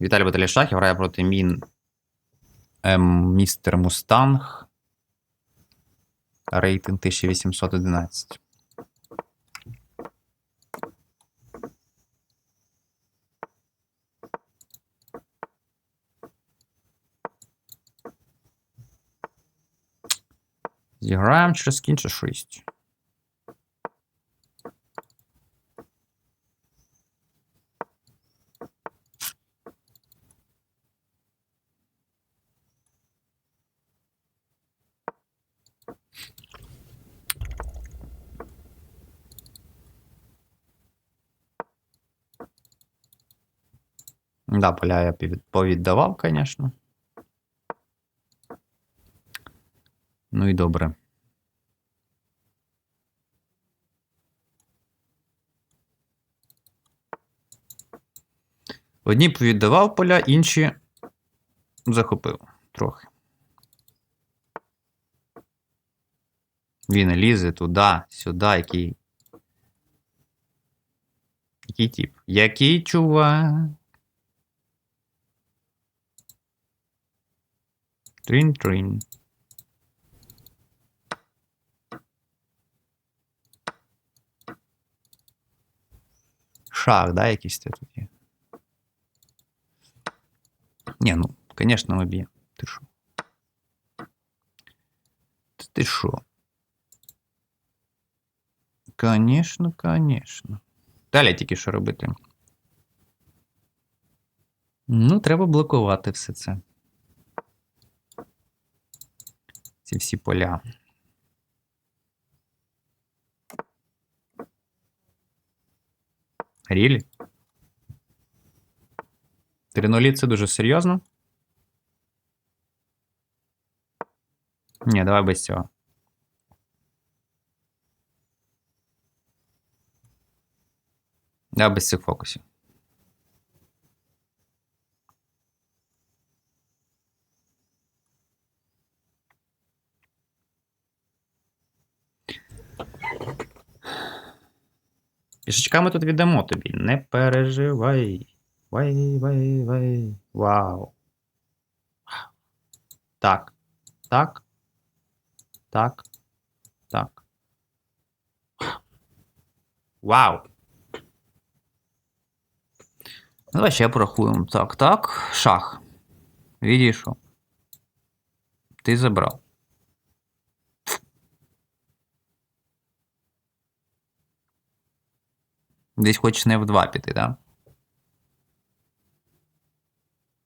Віталій Баталішахів грає проти Мін ем, Містер Мустанг. Рейтинг 1811. Зіграємо через кінь чи 6. Да, поля я повіддавав, звісно. Ну і добре. Одні повіддавав поля, інші захопив трохи. Він лізе туди, сюди, який. Який тип? Який чувак? Трін-трін. Шах, да, якийсь це тут? Ні, ну, конечно, ми б'ємо. Ти що? Ти що? Конечно, конечно. Далі тільки що робити. Ну, треба блокувати все це. Ці всі поля. Рілі? 3 це дуже серйозно. Ні, давай без цього. Давай без цих фокусів. Пішечка ми тут віддамо тобі. Не переживай. Вай, вай, вай. Вау. Так. Так. Так. Так. Вау. Ну, Давай ще порахуємо. Так, так. Шах. Відійшов. Ти забрав. Десь хочеш не в 2 піти, так? Да?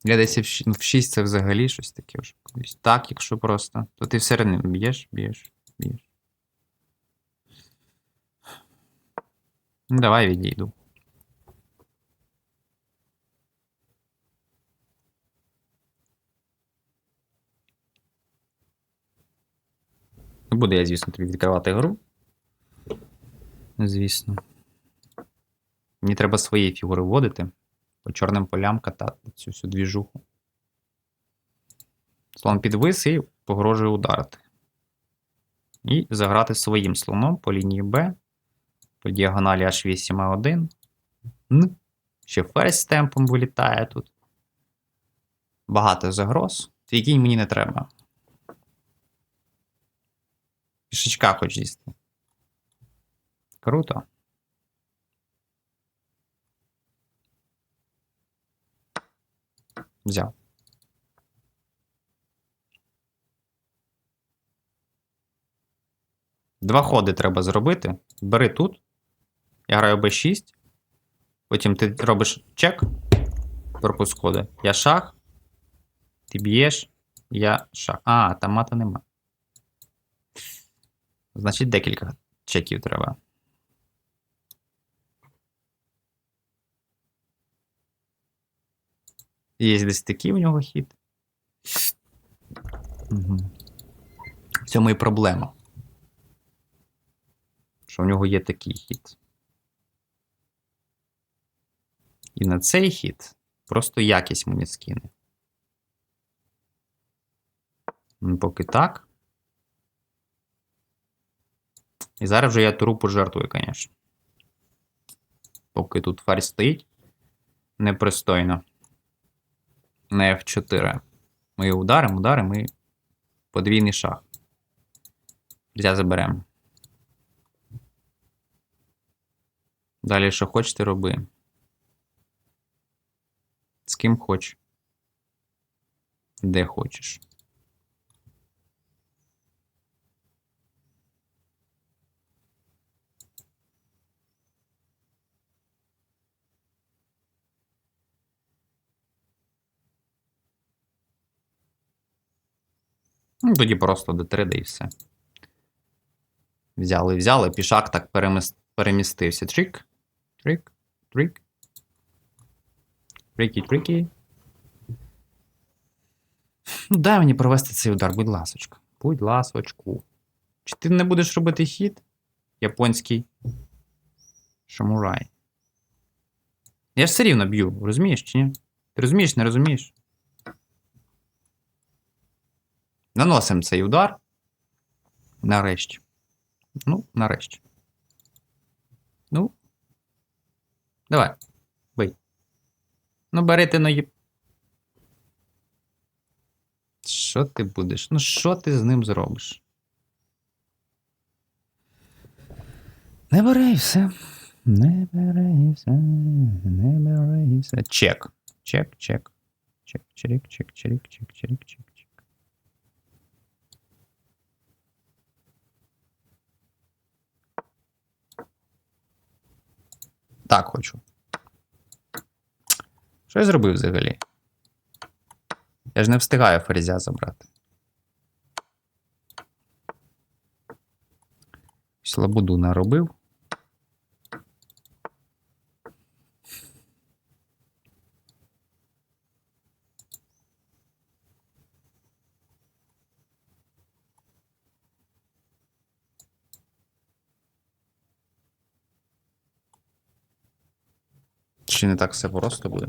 Я десь в щ- в 6 це взагалі щось таке вже. Так, якщо просто. То ти все одно б'єш, б'єш, б'єш. Ну, давай відійду. Не буду я, звісно, тобі відкривати гру. Звісно. Мені треба свої фігури вводити. По чорним полям катати цю всю двіжуху. Слон підвис і погрожує ударити. І заграти своїм слоном по лінії Б. По діагоналі H8 А1. Н. Ще ферзь з темпом вилітає тут. Багато загроз. Твій кінь мені не треба. Пішечка хоч їсти. Круто. Взяв. Два ходи треба зробити. Бери тут. Я граю b6. Потім ти робиш чек. Пропуск ходи. Я шах. Ти б'єш. Я шах. А, там мата нема. Значить, декілька чеків треба. Є десь такий у нього хід. Угу. В цьому і проблема. Що в нього є такий хід. І на цей хід просто якість мені скине. Поки так. І зараз вже я туру пожертвую, звісно. Поки тут фарсь стоїть непристойно. На F4. Ми його ударимо, ударимо і подвійний шах. Взя заберемо. Далі, що хочете, роби. З ким хоч. Де хочеш. Ну, тоді просто D3, да і все. Взяли, взяли, пішак так перемістився. Трік. Трік. Трік. Трікі, трікі. Ну, дай мені провести цей удар, будь ласочка. Будь ласочку. Чи ти не будеш робити хід? Японський. Шамурай. Я ж все рівно б'ю, розумієш чи ні? Ти розумієш, не розумієш? Наносимо цей удар. Нарешті. Ну, нарешті. Ну. Давай. Бий. Ну, бери ти наїб. Що ти будеш? Ну, що ти з ним зробиш? Не бери все. Не бери все. Не бери все. Чек. Чек, чек. Чек, чек, чирик, чек, чирик, чек, чек. Так хочу. Що я зробив взагалі? Я ж не встигаю ферзя забрати. Слабуду наробив. Чи не так все просто буде?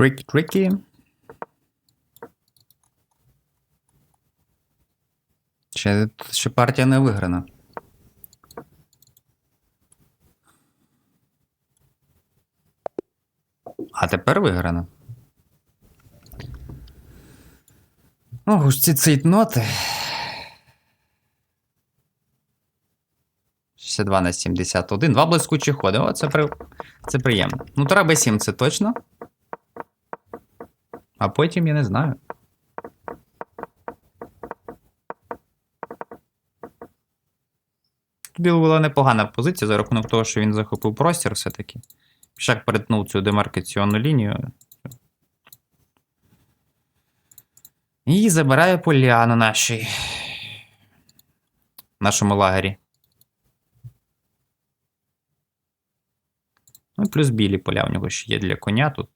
Tricky, tricky. Ще, ще партія не виграна. А тепер виграна. Ох, уж ці цейтноти. 62 на 71. Два блискучі ходи. О, це, при... це приємно. Ну, треба 7 це точно. А потім я не знаю. Тобі була непогана позиція за рахунок того, що він захопив простір все-таки. Пішак перетнув цю демаркаційну лінію. І забирає поля на нашій. нашому лагері. Ну і плюс білі поля у нього ще є для коня тут.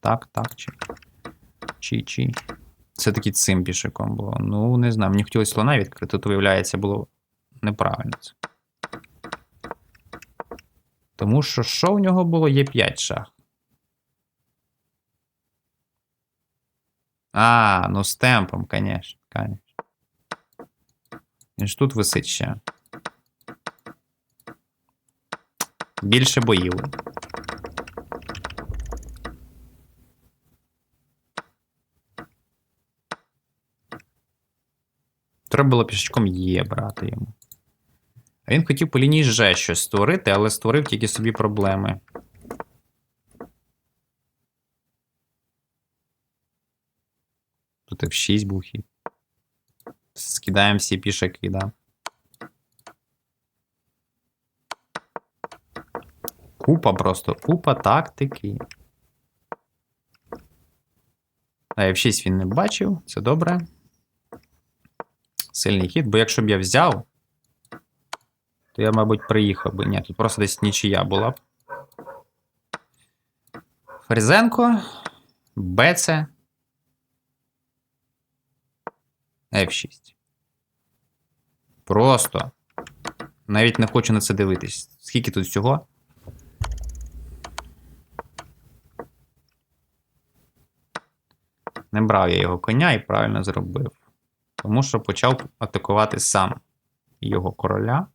Так, так, чи. Чи, чи. Це таки цим пішаком було. Ну, не знаю, мені хотілося слона відкрити, тут, виявляється, було неправильно це. Тому що що в нього було? Є 5 шах. А, ну з темпом, конечно, конечно. Він ж тут висить ще. Більше боїв. Треба було пішечком Є брати йому. А він хотів по лінії Ж щось створити, але створив тільки собі проблеми. Тут F6 був хід. Скидаємо всі пішаки, да. Купа просто, купа тактики. А F6 він не бачив, це добре. Сильний хід, бо якщо б я взяв, то я, мабуть, приїхав би. Ні, тут просто десь нічия була б. Фрезенко, БЦ, F6. Просто. Навіть не хочу на це дивитись. Скільки тут всього? Не брав я його коня і правильно зробив. Тому що почав атакувати сам його короля.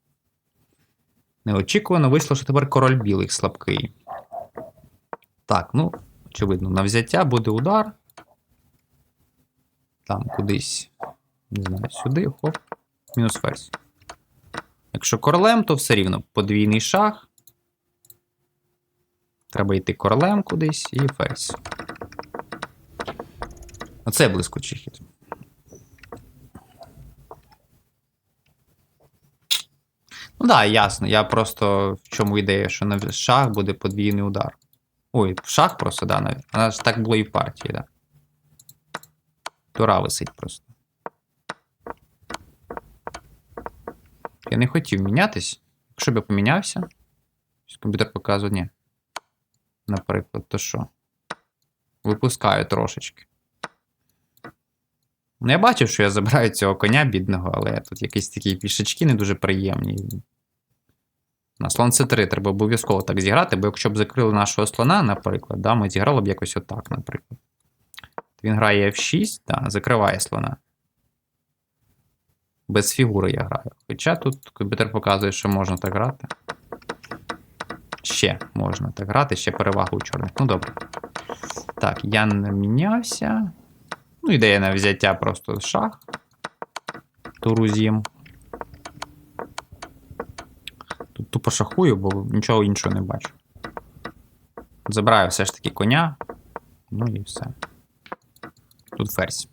Неочікувано вийшло, що тепер король білий слабкий. Так, ну, очевидно, на взяття буде удар. Там кудись, не знаю, сюди, хоп, мінус ферзь. Якщо королем, то все рівно подвійний шах. Треба йти королем кудись і ферзь. Оце блискучий хід. Ну так, да, ясно. Я просто в чому ідея, що на шах буде подвійний удар. Ой, шах просто, да, навіть. А ж так було і в партії, да. Тура висить просто. Я не хотів мінятись. Якщо б я помінявся. Комп'ютер показує, ні. Наприклад, то що? Випускаю трошечки. Ну, я бачив, що я забираю цього коня бідного, але тут якісь такі пішечки не дуже приємні. На слон С3 треба обов'язково так зіграти, бо якщо б закрили нашого слона, наприклад, да, ми зіграли б якось отак, наприклад. Він грає F6, да, закриває слона. Без фігури я граю. Хоча тут комп'ютер показує, що можна так грати. Ще можна так грати, ще перевага у чорних. Ну добре. Так, я не мінявся. Ну, ідея на взяття просто шах. Туру Тупо шахую, бо нічого іншого не бачу. Забираю все ж таки коня. Ну і все. Тут ферзь.